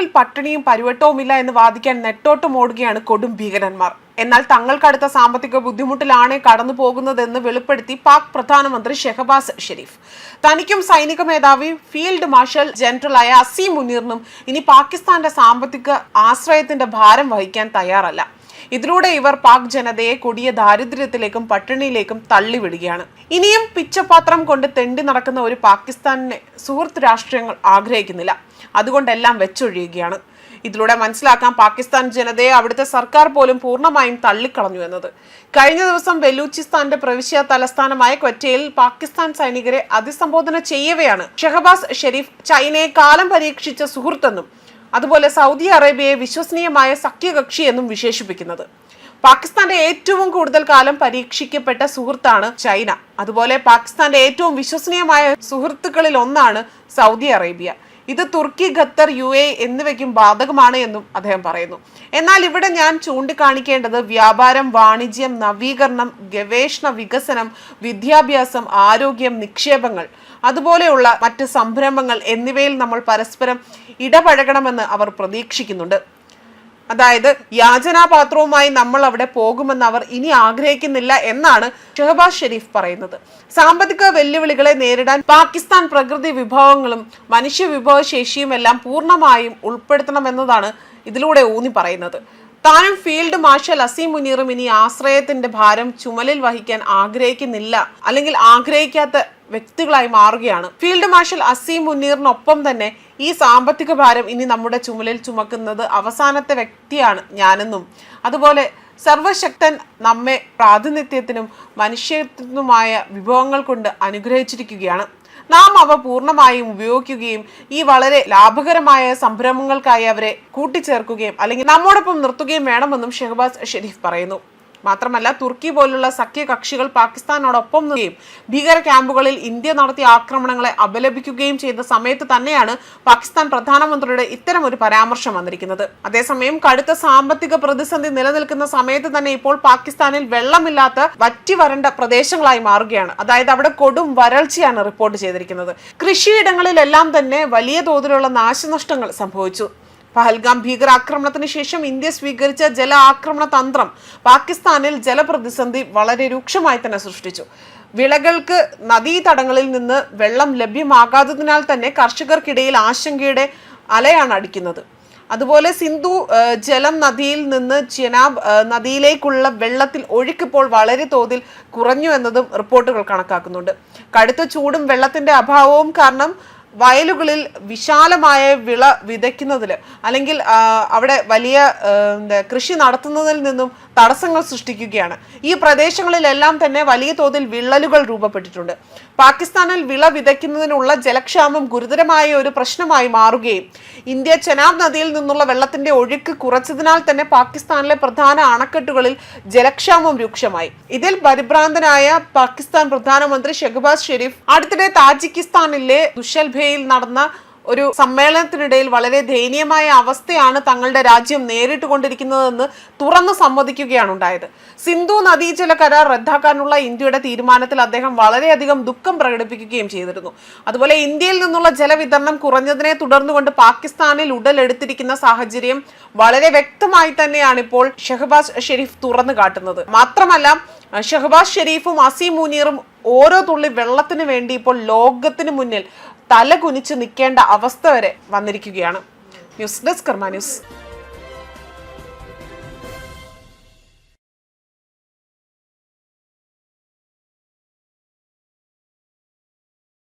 പാകിസ്ഥാനിൽ പട്ടിണിയും പരിവട്ടവുമില്ല എന്ന് വാദിക്കാൻ നെട്ടോട്ടം ഓടുകയാണ് കൊടും ഭീകരന്മാർ. എന്നാൽ തങ്ങൾക്കടുത്ത സാമ്പത്തിക ബുദ്ധിമുട്ടിലാണ് കടന്നു പോകുന്നതെന്ന് വെളിപ്പെടുത്തി പാക് പ്രധാനമന്ത്രി ഷെഹബാസ് ഷെരീഫ്. തനിക്കും സൈനിക മേധാവി ഫീൽഡ് മാർഷൽ ജനറലായ അസീം മുനീറിനും ഇനി പാകിസ്ഥാന്റെ സാമ്പത്തിക ആശ്രയത്തിന്റെ ഭാരം വഹിക്കാൻ തയ്യാറല്ല. ഇതിലൂടെ ഇവർ പാക് ജനതയെ കൊടിയ ദാരിദ്ര്യത്തിലേക്കും പട്ടിണിയിലേക്കും തള്ളിവിടുകയാണ്. ഇനിയും പിച്ചപാത്രം കൊണ്ട് തെണ്ടി നടക്കുന്ന ഒരു പാകിസ്ഥാനിനെ സുഹൃത്ത് രാഷ്ട്രീയങ്ങൾ ആഗ്രഹിക്കുന്നില്ല. അതുകൊണ്ടെല്ലാം വെച്ചൊഴിയുകയാണ്. ഇതിലൂടെ മനസ്സിലാക്കാം പാകിസ്ഥാൻ ജനതയെ അവിടുത്തെ സർക്കാർ പോലും പൂർണമായും തള്ളിക്കളഞ്ഞു എന്നത്. കഴിഞ്ഞ ദിവസം ബലൂചിസ്ഥാന്റെ പ്രവിശ്യ തലസ്ഥാനമായ ക്വറ്റയിൽ പാകിസ്ഥാൻ സൈനികരെ അഭിസംബോധന ചെയ്യവെയാണ് ഷെഹബാസ് ഷെരീഫ് ചൈനയെ കാലം പരീക്ഷിച്ച സുഹൃത്തെന്നും അതുപോലെ സൗദി അറേബ്യയെ വിശ്വസനീയമായ സഖ്യകക്ഷി എന്നും വിശേഷിപ്പിക്കുന്നത്. പാകിസ്ഥാന്റെ ഏറ്റവും കൂടുതൽ കാലം പരീക്ഷിക്കപ്പെട്ട സുഹൃത്താണ് ചൈന. അതുപോലെ പാകിസ്ഥാന്റെ ഏറ്റവും വിശ്വസനീയമായ സുഹൃത്തുക്കളിൽ ഒന്നാണ് സൗദി അറേബ്യ. ഇത് തുർക്കി ഖത്തർ യു എ എന്നിവയ്ക്കും ബാധകമാണ് എന്നും അദ്ദേഹം പറയുന്നു. എന്നാൽ ഇവിടെ ഞാൻ ചൂണ്ടിക്കാണിക്കേണ്ടത് വ്യാപാരം വാണിജ്യം നവീകരണം ഗവേഷണ വികസനം വിദ്യാഭ്യാസം ആരോഗ്യം നിക്ഷേപങ്ങൾ അതുപോലെയുള്ള മറ്റ് സംരംഭങ്ങൾ എന്നിവയിൽ നമ്മൾ പരസ്പരം ഇടപഴകണമെന്ന് അവർ പ്രതീക്ഷിക്കുന്നുണ്ട്. അതായത് യാചനാപാത്രവുമായി നമ്മൾ അവിടെ പോകുമെന്ന് അവർ ഇനി ആഗ്രഹിക്കുന്നില്ല എന്നാണ് ഷെഹബാസ് ഷെരീഫ് പറയുന്നത്. സാമ്പത്തിക വെല്ലുവിളികളെ നേരിടാൻ പാകിസ്ഥാൻ പ്രകൃതി വിഭവങ്ങളും മനുഷ്യ വിഭവശേഷിയും എല്ലാം പൂർണമായും ഉൾപ്പെടുത്തണമെന്നതാണ് ഇതിലൂടെ ഊന്നി പറയുന്നത്. താനും ഫീൽഡ് മാർഷൽ അസീം മുനീറും ഇനി ആശ്രയത്തിന്റെ ഭാരം ചുമലിൽ വഹിക്കാൻ ആഗ്രഹിക്കുന്നില്ല. അല്ലെങ്കിൽ ആഗ്രഹിക്കാത്ത വ്യക്തികളായി മാറുകയാണ്. ഫീൽഡ് മാർഷൽ അസീം മുനീറിനൊപ്പം തന്നെ ഈ സാമ്പത്തിക ഭാരം ഇനി നമ്മുടെ ചുമലിൽ ചുമക്കുന്നത് അവസാനത്തെ വ്യക്തിയാണ് ഞാനെന്നും. അതുപോലെ സർവശക്തൻ നമ്മെ പ്രാതിനിധ്യത്തിനും മനുഷ്യത്വമായ വിഭവങ്ങൾ കൊണ്ട് അനുഗ്രഹിച്ചിരിക്കുകയാണ്. നാം അവ പൂർണമായും ഉപയോഗിക്കുകയും ഈ വളരെ ലാഭകരമായ സംരംഭങ്ങൾക്കായി അവരെ കൂട്ടിച്ചേർക്കുകയും അല്ലെങ്കിൽ നമ്മോടൊപ്പം നിർത്തുകയും വേണമെന്നും ഷെഹബാസ് ഷെരീഫ് പറയുന്നു. മാത്രമല്ല തുർക്കി പോലുള്ള സഖ്യ കക്ഷികൾ പാകിസ്ഥാനോടൊപ്പം നിൽക്കുകയും ഭീകര ക്യാമ്പുകളിൽ ഇന്ത്യ നടത്തിയ ആക്രമണങ്ങളെ അപലപിക്കുകയും ചെയ്ത സമയത്ത് തന്നെയാണ് പാകിസ്ഥാൻ പ്രധാനമന്ത്രിയുടെ ഇത്തരം ഒരു പരാമർശം വന്നിരിക്കുന്നത്. അതേസമയം കടുത്ത സാമ്പത്തിക പ്രതിസന്ധി നിലനിൽക്കുന്ന സമയത്ത് തന്നെ ഇപ്പോൾ പാകിസ്ഥാനിൽ വെള്ളമില്ലാത്ത വറ്റി വരണ്ട പ്രദേശങ്ങളായി മാറുകയാണ്. അതായത് അവിടെ കൊടും വരൾച്ചയാണ് റിപ്പോർട്ട് ചെയ്തിരിക്കുന്നത്. കൃഷിയിടങ്ങളിലെല്ലാം തന്നെ വലിയ തോതിലുള്ള നാശനഷ്ടങ്ങൾ സംഭവിച്ചു. പഹൽഗാം ഭീകരാക്രമണത്തിന് ശേഷം ഇന്ത്യ സ്വീകരിച്ച ജല ആക്രമണ തന്ത്രം പാകിസ്ഥാനിൽ ജലപ്രതിസന്ധി വളരെ രൂക്ഷമായി തന്നെ സൃഷ്ടിച്ചു. വിളകൾക്ക് നദീതടങ്ങളിൽ നിന്ന് വെള്ളം ലഭ്യമാകാത്തതിനാൽ തന്നെ കർഷകർക്കിടയിൽ ആശങ്കയുടെ അലയാണ് അടിക്കുന്നത്. അതുപോലെ സിന്ധു ജലം നദിയിൽ നിന്ന് ചെനാബ് നദിയിലേക്കുള്ള വെള്ളത്തിൽ ഒഴുക്കിപ്പോൾ വളരെ തോതിൽ കുറഞ്ഞു എന്നതും റിപ്പോർട്ടുകൾ കണക്കാക്കുന്നുണ്ട്. കടുത്ത ചൂടും വെള്ളത്തിന്റെ അഭാവവും കാരണം വയലുകളിൽ വിശാലമായ വിള വിതയ്ക്കുന്നതിൽ അല്ലെങ്കിൽ അവിടെ വലിയ എന്താ കൃഷി നടത്തുന്നതിൽ നിന്നും തടസ്സങ്ങൾ സൃഷ്ടിക്കുകയാണ്. ഈ പ്രദേശങ്ങളിലെല്ലാം തന്നെ വലിയ തോതിൽ വിള്ളലുകൾ രൂപപ്പെട്ടിട്ടുണ്ട്. പാകിസ്ഥാനിൽ വിള വിതയ്ക്കുന്നതിനുള്ള ജലക്ഷാമം ഗുരുതരമായ ഒരു പ്രശ്നമായി മാറുകയും ഇന്ത്യ ചെനാബ് നദിയിൽ നിന്നുള്ള വെള്ളത്തിന്റെ ഒഴുക്ക് കുറച്ചതിനാൽ തന്നെ പാകിസ്ഥാനിലെ പ്രധാന അണക്കെട്ടുകളിൽ ജലക്ഷാമം രൂക്ഷമായി. ഇതിൽ പരിഭ്രാന്തനായ പാകിസ്ഥാൻ പ്രധാനമന്ത്രി ഷെഹബാസ് ഷെരീഫ് അടുത്തിടെ താജിക്കിസ്ഥാനിലെ ദുഷൽഭയിൽ നടന്ന ഒരു സമ്മേളനത്തിനിടയിൽ വളരെ ദയനീയമായ അവസ്ഥയാണ് തങ്ങളുടെ രാജ്യം നേരിട്ടുകൊണ്ടിരിക്കുന്നതെന്ന് തുറന്നു സമ്മതിക്കുകയാണ് ഉണ്ടായത്. സിന്ധു നദീജല കരാർ റദ്ദാക്കാനുള്ള ഇന്ത്യയുടെ തീരുമാനത്തിൽ അദ്ദേഹം വളരെയധികം ദുഃഖം പ്രകടിപ്പിക്കുകയും ചെയ്തിരുന്നു. അതുപോലെ ഇന്ത്യയിൽ നിന്നുള്ള ജലവിതരണം കുറഞ്ഞതിനെ തുടർന്നുകൊണ്ട് പാകിസ്ഥാനിൽ ഉടലെടുത്തിരിക്കുന്ന സാഹചര്യം വളരെ വ്യക്തമായി തന്നെയാണ് ഇപ്പോൾ ഷെഹബാസ് ഷെരീഫ് തുറന്നു കാട്ടുന്നത്. മാത്രമല്ല ഷെഹബാസ് ഷെരീഫും അസീം മുനീറും ഓരോ തുള്ളി വെള്ളത്തിന് വേണ്ടി ഇപ്പോൾ ലോകത്തിന് മുന്നിൽ തല കുനിച്ച് നിൽക്കേണ്ട അവസ്ഥ വരെ വന്നിരിക്കുകയാണ്. News desk Karma news.